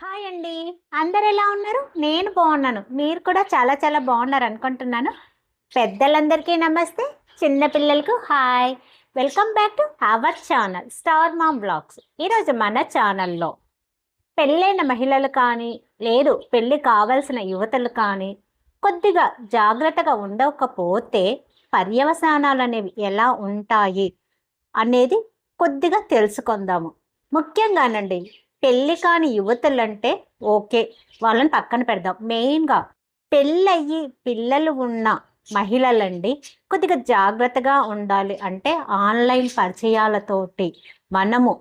Hi అండి. అందరు ఎలా ఉన్నారు? నేను బాగున్నాను. మీరు కూడా చాలా చాలా బాగున్నారు అనుకుంటున్నాను. పెద్దలందరికీ నమస్తే. చిన్నపిల్లలకు hi welcome back to our channel Star Mom Blogs ఈరోజు మన ఛానల్లో పెళ్ళైన మహిళలు కానీ లేదు పెళ్ళి కావలసిన యువతలు కానీ కొద్దిగా జాగ్రత్తగా ఉండకపోతే పర్యవసానాలు అనేవి ఎలా ఉంటాయి అనేది కొద్దిగా తెలుసుకుందాము. ముఖ్యంగానండి పెళ్ళి కాని యువతులంటే ఓకే వాళ్ళని పక్కన పెడదాం. మెయిన్గా పెళ్ళయ్యి పిల్లలు ఉన్న మహిళలండి కొద్దిగా జాగ్రత్తగా ఉండాలి. అంటే ఆన్లైన్ పరిచయాలతోటి మనము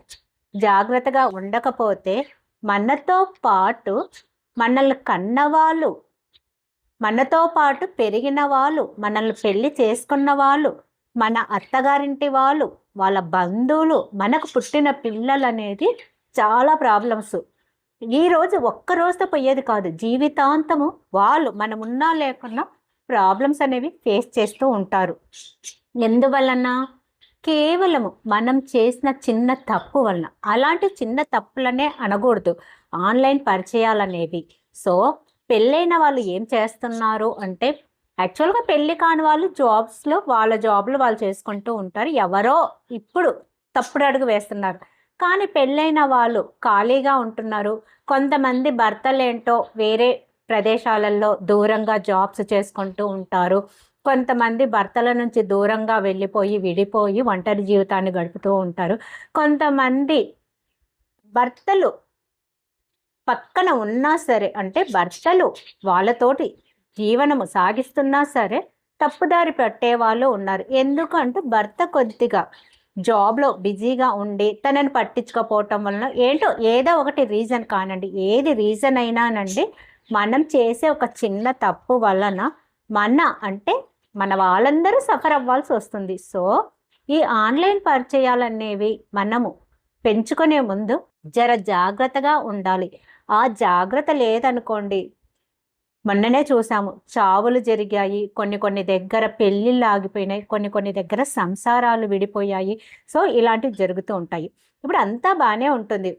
జాగ్రత్తగా ఉండకపోతే మనతో పాటు మనల్ని కన్నవాళ్ళు మనతో పాటు పెరిగిన వాళ్ళు మనల్ని పెళ్ళి చేసుకున్న వాళ్ళు మన అత్తగారింటి వాళ్ళు వాళ్ళ బంధువులు మనకు పుట్టిన పిల్లలు అనేది చాలా ప్రాబ్లమ్స్. ఈరోజు ఒక్క రోజుతో పోయేది కాదు. జీవితాంతము వాళ్ళు మనం ఉన్నా లేకున్నా ప్రాబ్లమ్స్ అనేవి ఫేస్ చేస్తూ ఉంటారు. ఎందువలన? కేవలము మనం చేసిన చిన్న తప్పు వలన. అలాంటి చిన్న తప్పులనే అనకూడదు. ఆన్లైన్ పరిచయాలనేవి. సో పెళ్ళైన వాళ్ళు ఏం చేస్తున్నారు అంటే యాక్చువల్గా పెళ్ళి కాని వాళ్ళు జాబ్స్లో వాళ్ళ జాబ్లు వాళ్ళు చేసుకుంటూ ఉంటారు. ఎవరో ఇప్పుడు తప్పుడు అడుగు వేస్తున్నారు. కానీ పెళ్ళైన వాళ్ళు ఖాళీగా ఉంటున్నారు. కొంతమంది భర్తలేంటో వేరే ప్రదేశాలలో దూరంగా జాబ్స్ చేసుకుంటూ ఉంటారు. కొంతమంది భర్తల నుంచి దూరంగా వెళ్ళిపోయి విడిపోయి ఒంటరి జీవితాన్ని గడుపుతూ ఉంటారు. కొంతమంది భర్తలు పక్కన ఉన్నా సరే అంటే భర్తలు వాళ్ళతోటి జీవనము సాగిస్తున్నా సరే తప్పుదారి పట్టే వాళ్ళు ఉన్నారు. ఎందుకంటే భర్త కొద్దిగా జాబ్లో బిజీగా ఉండి తనని పట్టించుకోపోవటం వలన ఏంటో ఏదో ఒకటి రీజన్ కానండి. ఏది రీజన్ అయినానండి మనం చేసే ఒక చిన్న తప్పు వలన మన అంటే మన వాళ్ళందరూ సఫర్ అవ్వాల్సి వస్తుంది. సో ఈ ఆన్లైన్ పరిచయాలనేవి మనము పెంచుకునే ముందు జర జాగ్రత్తగా ఉండాలి. ఆ జాగ్రత్త లేదనుకోండి మొన్ననే చూసాము. చావులు జరిగాయి. కొన్ని కొన్ని దగ్గర పెళ్ళిళ్ళు ఆగిపోయినాయి. కొన్ని కొన్ని దగ్గర సంసారాలు విడిపోయాయి. సో ఇలాంటివి జరుగుతూ ఉంటాయి. ఇప్పుడు అంతా బాగానే ఉంటుంది.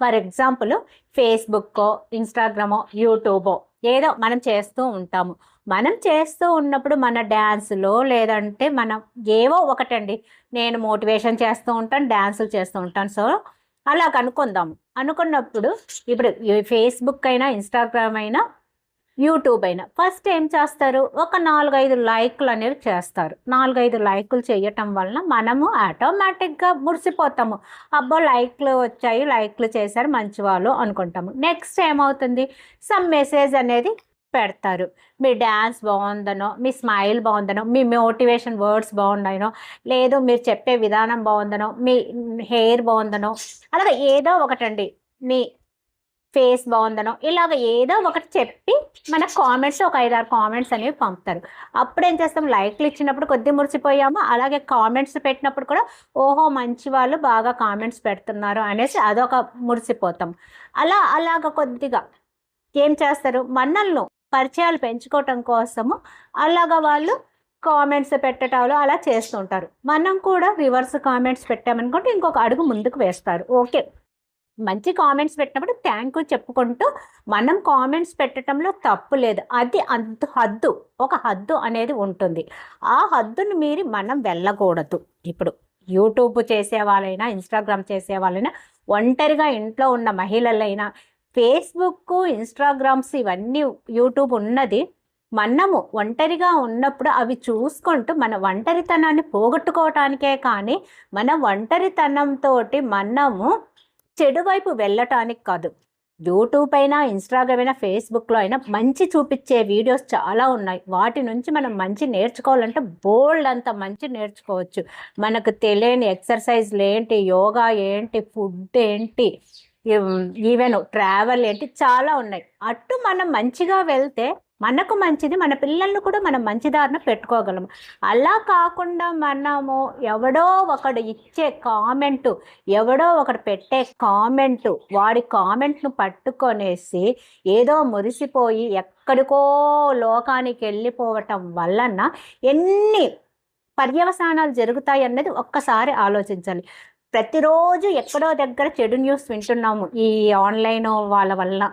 ఫర్ ఎగ్జాంపుల్ ఫేస్బుక్కో ఇన్స్టాగ్రామో యూట్యూబో ఏదో మనం చేస్తూ ఉంటాము. మనం చేస్తూ ఉన్నప్పుడు మన డ్యాన్స్లో లేదంటే మనం ఏవో ఒకటండి. నేను మోటివేషన్ చేస్తూ ఉంటాను డ్యాన్సులు చేస్తూ ఉంటాను. సో అలా కనుక్కుందాము అనుకున్నప్పుడు ఇప్పుడు ఫేస్బుక్ అయినా ఇన్స్టాగ్రామ్ అయినా యూట్యూబ్ అయినా. ఫస్ట్ ఏం చేస్తారు? ఒక నాలుగైదు లైక్లు అనేవి చేస్తారు. నాలుగైదు లైకులు చేయటం వలన మనము ఆటోమేటిక్గా మురిసిపోతాము. అబ్బో లైక్లు వచ్చాయి లైక్లు చేశారు మంచి వాళ్ళు అనుకుంటాము. నెక్స్ట్ ఏమవుతుంది? సమ్ మెసేజ్ అనేది పెడతారు. మీ డ్యాన్స్ బాగుందనో మీ స్మైల్ బాగుందనో మీ మోటివేషన్ వర్డ్స్ బాగున్నాయనో లేదు మీరు చెప్పే విధానం బాగుందనో మీ హెయిర్ బాగుందనో అలాగే ఏదో ఒకటండి. మీ ఫేస్ బాగుందనో ఇలాగ ఏదో ఒకటి చెప్పి మన కామెంట్స్ ఒక ఐదారు కామెంట్స్ అనేవి పంపుతారు. అప్పుడు ఏం చేస్తాం? లైక్లు ఇచ్చినప్పుడు కొద్ది మురిసిపోయాము. అలాగే కామెంట్స్ పెట్టినప్పుడు కూడా ఓహో మంచి వాళ్ళు బాగా కామెంట్స్ పెడుతున్నారు అనేసి అదొక మురిసిపోతాం. అలా అలాగ కొద్దిగా ఏం చేస్తారు? మనల్ని పరిచయాలు పెంచుకోవటం కోసము అలాగ వాళ్ళు కామెంట్స్ పెట్టటాలు అలా చేస్తుంటారు. మనం కూడా రివర్స్ కామెంట్స్ పెట్టామనుకుంటే ఇంకొక అడుగు ముందుకు వేస్తారు. ఓకే. మంచి కామెంట్స్ పెట్టినప్పుడు థ్యాంక్ యూ చెప్పుకుంటూ మనం కామెంట్స్ పెట్టడంలో తప్పు లేదు. అది అంత హద్దు ఒక హద్దు అనేది ఉంటుంది. ఆ హద్దును మీరి మనం వెళ్ళకూడదు. ఇప్పుడు యూట్యూబ్ చేసేవాళ్ళైనా ఇన్స్టాగ్రామ్ చేసే వాళ్ళైనా ఒంటరిగా ఇంట్లో ఉన్న మహిళలైనా ఫేస్బుక్ ఇన్స్టాగ్రామ్స్ ఇవన్నీ యూట్యూబ్ ఉన్నది. మనము ఒంటరిగా ఉన్నప్పుడు అవి చూసుకుంటూ మన ఒంటరితనాన్ని పోగొట్టుకోవటానికే కానీ మన ఒంటరితనంతో మనము చెడు వైపు వెళ్ళటానికి కాదు. యూట్యూబ్ అయినా ఇన్స్టాగ్రామ్ అయినా ఫేస్బుక్లో అయినా మంచి చూపించే వీడియోస్ చాలా ఉన్నాయి. వాటి నుంచి మనం మంచి నేర్చుకోవాలంటే బోల్డ్ అంత మంచి నేర్చుకోవచ్చు. మనకు తెలియని ఎక్సర్సైజ్లు ఏంటి యోగా ఏంటి ఫుడ్ ఏంటి ఈవెన్ ట్రావెల్ ఏంటి చాలా ఉన్నాయి. అటు మనం మంచిగా వెళ్తే మనకు మంచిది మన పిల్లల్ని కూడా మనం మంచి దారిన పెట్టుకోగలము. అలా కాకుండా మనము ఎవడో ఒకడు ఇచ్చే కామెంటు ఎవడో ఒకడు పెట్టే కామెంటు వాడి కామెంట్ను పట్టుకొనేసి ఏదో మురిసిపోయి ఎక్కడికో లోకానికి వెళ్ళిపోవటం వలన ఎన్ని పర్యవసానాలు జరుగుతాయి అన్నది ఒక్కసారి ఆలోచించాలి. ప్రతిరోజు ఎక్కడో దగ్గర చెడు న్యూస్ వింటున్నాము ఈ ఆన్లైన్ వాళ్ళ వలన.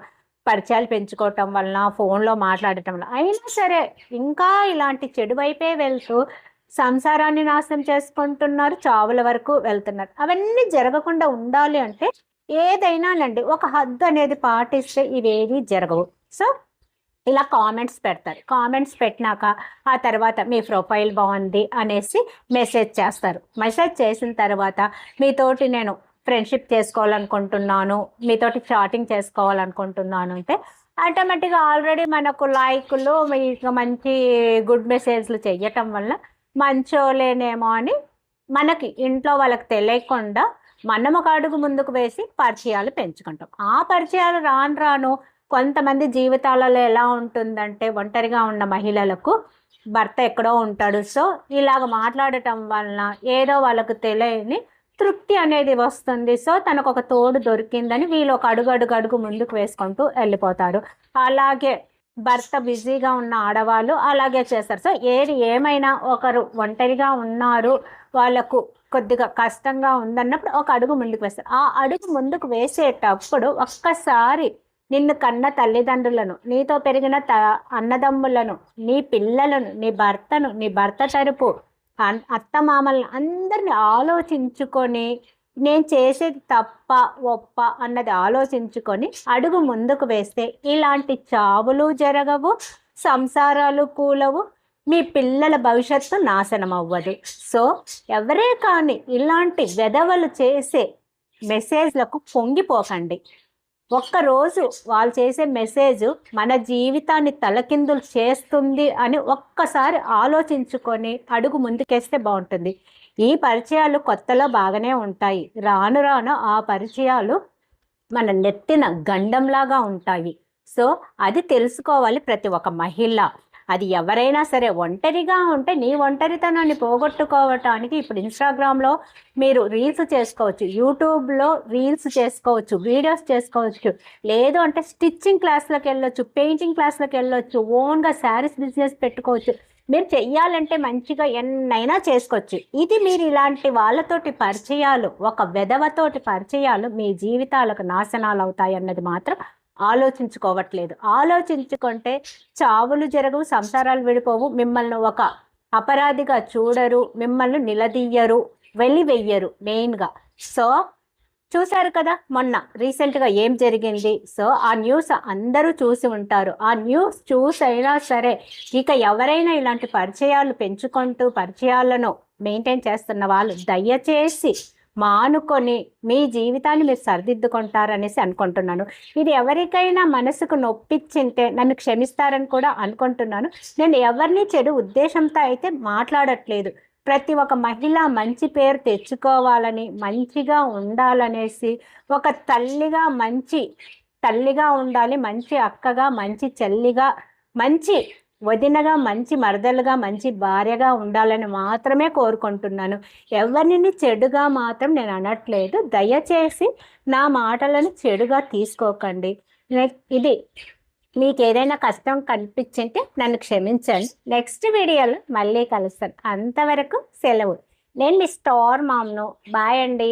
పరిచయాలు పెంచుకోవటం వలన ఫోన్లో మాట్లాడటం వల్ల అయినా సరే ఇంకా ఇలాంటి చెడు వైపే వెళ్తూ సంసారాన్ని నాశనం చేసుకుంటున్నారు చావుల వరకు వెళ్తున్నారు. అవన్నీ జరగకుండా ఉండాలి అంటే ఏదైనా ఏదైనానండి ఒక హద్దు అనేది పాటిస్తే ఇవేవి జరగవు. సో ఇలా కామెంట్స్ పెడతారు. కామెంట్స్ పెట్టినాక ఆ తర్వాత మీ ప్రొఫైల్ బాగుంది అనేసి మెసేజ్ చేస్తారు. మెసేజ్ చేసిన తర్వాత మీతోటి నేను ఫ్రెండ్షిప్ చేసుకోవాలనుకుంటున్నాను మీతోటి షాటింగ్ చేసుకోవాలనుకుంటున్నాను అంటే ఆటోమేటిక్గా ఆల్రెడీ మనకు లైక్లు మీకు మంచి గుడ్ మెసేజ్లు చెయ్యటం వల్ల మంచోలేనేమో అని మనకి ఇంట్లో వాళ్ళకి తెలియకుండా మనం ఒక అడుగు ముందుకు వేసి పరిచయాలు పెంచుకుంటాం. ఆ పరిచయాలు రాను రాను కొంతమంది జీవితాలలో ఎలా ఉంటుందంటే ఒంటరిగా ఉన్న మహిళలకు భర్త ఎక్కడో ఉంటాడు. సో ఇలాగ మాట్లాడటం వలన ఏదో వాళ్ళకు తెలియని తృప్తి అనేది వస్తుంది. సో తనకు ఒక తోడు దొరికిందని వీళ్ళు ఒక అడుగు అడుగు అడుగు ముందుకు వేసుకుంటూ వెళ్ళిపోతారు. అలాగే భర్త బిజీగా ఉన్న ఆడవాళ్ళు అలాగే చేస్తారు. సో ఏది ఏమైనా ఒకరు ఒంటరిగా ఉన్నారు వాళ్ళకు కొద్దిగా కష్టంగా ఉందన్నప్పుడు ఒక అడుగు ముందుకు వేస్తారు. ఆ అడుగు ముందుకు వేసేటప్పుడు ఒక్కసారి నిన్ను కన్న తల్లిదండ్రులను నీతో పెరిగిన త అన్నదమ్ములను నీ పిల్లలను నీ భర్తను నీ భర్త తరపు అత్తమామలను అందరిని ఆలోచించుకొని నేను చేసేది తప్ప ఒప్ప అన్నది ఆలోచించుకొని అడుగు ముందుకు వేస్తే ఇలాంటి చావులు జరగవు సంసారాలు కూలవు మీ పిల్లల భవిష్యత్తు నాశనం అవ్వదు. సో ఎవరే కానీ ఇలాంటి వెధవలు చేసే మెసేజ్లకు పొంగిపోకండి. ఒక్కరోజు వాళ్ళు చేసే మెసేజ్ మన జీవితాన్ని తలకిందులు చేస్తుంది అని ఒక్కసారి ఆలోచించుకొని అడుగు ముందుకేస్తే బాగుంటుంది. ఈ పరిచయాలు కొత్తలో బాగానే ఉంటాయి. రాను రాను ఆ పరిచయాలు మన నెత్తిన గండంలాగా ఉంటాయి. సో అది తెలుసుకోవాలి ప్రతి ఒక్క మహిళ. అది ఎవరైనా సరే ఒంటరిగా ఉంటే నీ ఒంటరితనాన్ని పోగొట్టుకోవటానికి ఇప్పుడు ఇన్స్టాగ్రామ్లో మీరు రీల్స్ చేసుకోవచ్చు యూట్యూబ్లో రీల్స్ చేసుకోవచ్చు వీడియోస్ చేసుకోవచ్చు. లేదు అంటే స్టిచ్చింగ్ క్లాస్లకు వెళ్ళొచ్చు పెయింటింగ్ క్లాస్లకు వెళ్ళొచ్చు ఓన్గా శారీస్ బిజినెస్ పెట్టుకోవచ్చు. మీరు చెయ్యాలంటే మంచిగా ఎన్నైనా చేసుకోవచ్చు. ఇది మీరు ఇలాంటి వాళ్ళతోటి పరిచయాలు ఒక వెధవతోటి పరిచయాలు మీ జీవితాలకు నాశనాలు అవుతాయి అన్నది మాత్రం ఆలోచించుకోవట్లేదు. ఆలోచించుకుంటే చావులు జరగవు సంసారాలు విడిపోవు. మిమ్మల్ని ఒక అపరాధిగా చూడరు మిమ్మల్ని నిలదీయరు వెయ్యరు మెయిన్గా. సో చూశారు కదా మొన్న రీసెంట్గా ఏం జరిగింది? సో ఆ న్యూస్ అందరూ చూసి ఉంటారు. ఆ న్యూస్ చూసైనా సరే ఇక ఎవరైనా ఇలాంటి పరిచయాలు పెంచుకుంటూ పరిచయాలను మెయింటైన్ చేస్తున్న వాళ్ళు దయచేసి మానుకొని మీ జీవితాన్ని మీరు సరిదిద్దుకుంటారనేసి అనుకుంటున్నాను. ఇది ఎవరికైనా మనసుకు నొప్పించింటే నన్ను క్షమిస్తారని కూడా అనుకుంటున్నాను. నేను ఎవరిని చెడు ఉద్దేశంతో అయితే మాట్లాడట్లేదు. ప్రతి ఒక్క మహిళ మంచి పేరు తెచ్చుకోవాలని మంచిగా ఉండాలనేసి ఒక తల్లిగా మంచి తల్లిగా ఉండాలి మంచి అక్కగా మంచి చెల్లిగా మంచి వదినగా మంచి మరదలుగా మంచి భార్యగా ఉండాలని మాత్రమే కోరుకుంటున్నాను. ఎవరిని చెడుగా మాత్రం నేను అనట్లేదు. దయచేసి నా మాటలను చెడుగా తీసుకోకండి. ఇది మీకు ఏదైనా కష్టం కనిపించింటే నన్ను క్షమించండి. నెక్స్ట్ వీడియోలో మళ్ళీ కలుస్తాను అంతవరకు సెలవు. నేను మీ స్టార్ మామ్ను. బాయ్ అండి.